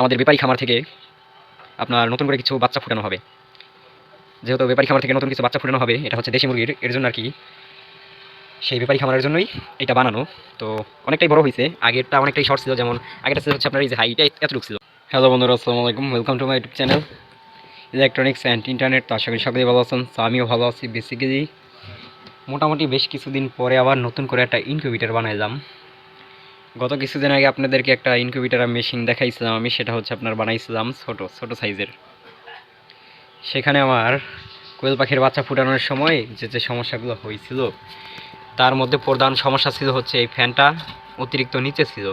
আমাদের ব্যাপারী খামার থেকে আপনার নতুন করে কিছু বাচ্চা ফুটানো হবে। যেহেতু ব্যাপারী খামার থেকে নতুন কিছু বাচ্চা ফুটানো হবে, এটা হচ্ছে দেশি মুরগির, এর জন্য আর কি সেই ব্যাপারী খামারের জন্যই এটা বানানো। তো অনেকটাই বড় হয়েছে, আগেরটা অনেকটাই শর্ট ছিল, যেমন আগেরটা ছিল হচ্ছে আপনার এই যে হাইটা এতটুকু ছিল। হ্যালো বন্ধুরা, আসসালামু আলাইকুম welcome to my YouTube channel electronics and internet তো আশা করি সকলেই ভালো আছেন, তো আমিও ভালো আছি বেসিক্যালি মোটামুটি বেশ কিছুদিন পরে আবার নতুন করে একটা ইনকিউবেটার বানাইলাম। গত কিছুদিন আগে আপনাদেরকে একটা ইনকিউবেটার মেশিন দেখাইছিলাম আমি, সেটা হচ্ছে আপনার বানাইছিলাম ছোট ছোট সাইজের সেখানে আমার কোয়েল পাখির বাচ্চা ফুটানোর সময় যে যে সমস্যাগুলো হয়েছিল, তার মধ্যে প্রধান সমস্যা ছিল হচ্ছে এই ফ্যানটা অতিরিক্ত নিচে ছিল।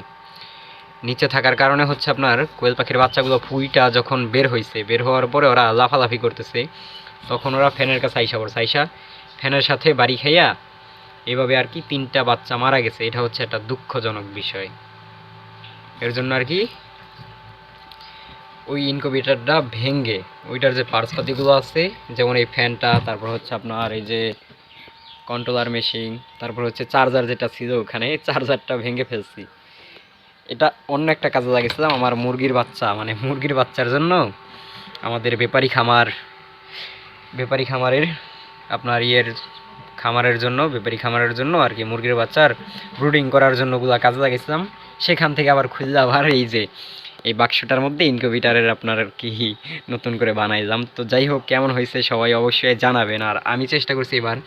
নিচে থাকার কারণে হচ্ছে আপনার কোয়েল পাখির বাচ্চাগুলো ফুইটা যখন বের হয়েছে বের হওয়ার পরে ওরা লাফালাফি করতেছে, তখন ওরা ফ্যানের কাছে আইসা পড়ছে। আইসা ফ্যানের সাথে বাড়ি খাইয়া এভাবে আর কি তিনটা বাচ্চা মারা গেছে, এটা হচ্ছে একটা দুঃখজনক বিষয়। এর জন্য আর কি ওই ইনকিউবেটারটা ভেঙ্গে ওইটার যে পার্টসপাতিগুলো আছে, যেমন এই ফ্যানটা তারপর হচ্ছে আপনার এই যে কন্ট্রোলার মেশিন তারপর হচ্ছে চার্জার যেটা ছিল ওখানে চার্জারটা ভেঙে ফেলছি। এটা অন্য একটা কাজে লাগিয়েছিলাম, আমার মুরগির বাচ্চা মানে মুরগির বাচ্চার জন্য আমাদের ব্যাপারী খামার ব্যাপারী খামারের আপনার ইয়ের খামারের জন্য ব্যাপারী খামারের জন্য আর কি মুরগির বাচ্চার ব্রুডিং করার জন্য ওগুলা কাজে লাগিয়েছিলাম সেখান থেকে আবার খুললে আবার এই যে, এই বাক্সটার মধ্যে ইনকিউবেটারের আপনার আর কি নতুন করে বানাইলাম। তো যাই হোক, কেমন হয়েছে সবাই অবশ্যই জানাবেন। আর আমি চেষ্টা করছি এবার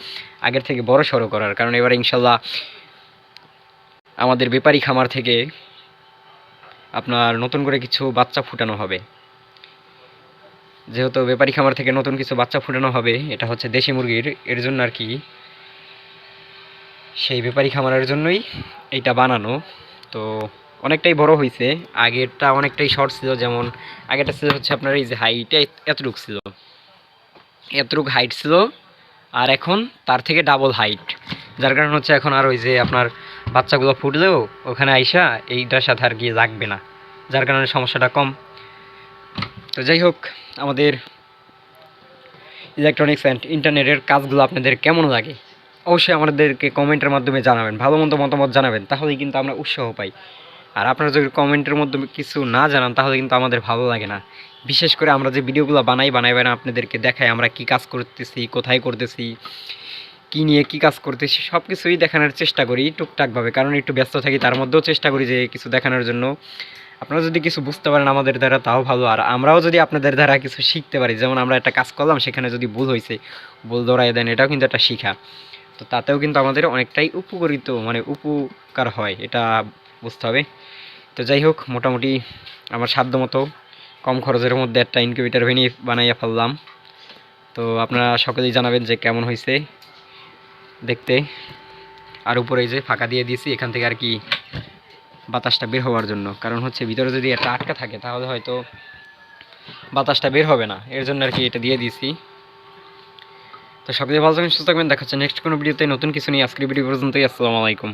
আগের থেকে বড় সড়ো করার। কারণ এবার ইনশাল্লাহ আমাদের ব্যাপারী খামার থেকে আপনার নতুন করে কিছু বাচ্চা ফুটানো হবে। যেহেতু ব্যাপারী খামার থেকে নতুন কিছু বাচ্চা ফুটানো হবে, এটা হচ্ছে দেশি মুরগির। এর জন্য আর কি সেই ব্যাপারী খামারের জন্যই এইটা বানানো। তো অনেকটাই বড় হয়েছে আগেরটা অনেকটাই শর্ট ছিল, যেমন আগেরটা ছিল হচ্ছে আপনার এই যে হাইটটা এতটুক ছিল। এতটুক হাইট ছিল, আর এখন তার থেকে ডাবল হাইট যার কারণে হচ্ছে এখন আর ওই যে আপনার বাচ্চাগুলো ফুটলেও ওখানে আইসা এইটার সাথে আর গিয়ে লাগবে না। যার কারণে সমস্যাটা কম। তো যাই হোক, আমাদের ইলেকট্রনিক্স অ্যান্ড ইন্টারনেটের কাজগুলো আপনাদের কেমন লাগে? অবশ্যই আমাদেরকে কমেন্টের মাধ্যমে জানাবেন, ভালো মন্দ মতামত জানাবেন, তাহলেই কিন্তু আমরা উৎসাহ পাই। আর আপনারা যদি কমেন্টের মাধ্যমে কিছু না জানান, তাহলে কিন্তু আমাদের ভালো লাগে না। বিশেষ করে আমরা যে ভিডিওগুলো বানাই বানাই বানাই আপনাদেরকে দেখাই, আমরা কি কাজ করতেছি, কোথায় করতেছি, কী নিয়ে কী কাজ করতেছি সব কিছুই দেখানোর চেষ্টা করি টুকটাকভাবে, কারণ একটু ব্যস্ত থাকি, তার মধ্যেও চেষ্টা করি যে কিছু দেখানোর জন্য। আপনারা যদি কিছু বুঝতে পারেন আমাদের দ্বারা, তাও ভালো। আর আমরাও যদি আপনাদের দ্বারা কিছু শিখতে পারি, যেমন আমরা একটা কাজ করলাম, সেখানে যদি ভুল হয়েছে ভুল ধরাই দেন, এটাও কিন্তু একটা শিখা। তো তাতেও কিন্তু আমাদের অনেকটাই উপকরিত মানে উপকার হয়, এটা বুঝতে হবে। তো যাই হোক, মোটামুটি আমার সাধ্য মতো কম খরচের মধ্যে একটা ইনকিউবেটার ভেনি বানাইয়া ফেললাম। তো আপনারা সকলেই জানাবেন যে কেমন হয়েছে দেখতে। আর উপরে যে ফাঁকা দিয়ে দিয়েছি, এখান থেকে আর কি বাতাসটা বের হওয়ার জন্য। কারণ হচ্ছে ভিতরে যদি একটা আটকা থাকে, তাহলে হয়তো বাতাসটা বের হবে না। এর জন্য আর কি এটা দিয়ে দিয়েছি। তো সবাই ভালো থাকবেন, সুস্থ থাকবেন, দেখা হচ্ছে নেক্সট কোনো ভিডিওতে নতুন কিছু নিয়ে আজকের ভিডিও পর্যন্তই, আসসালামু আলাইকুম।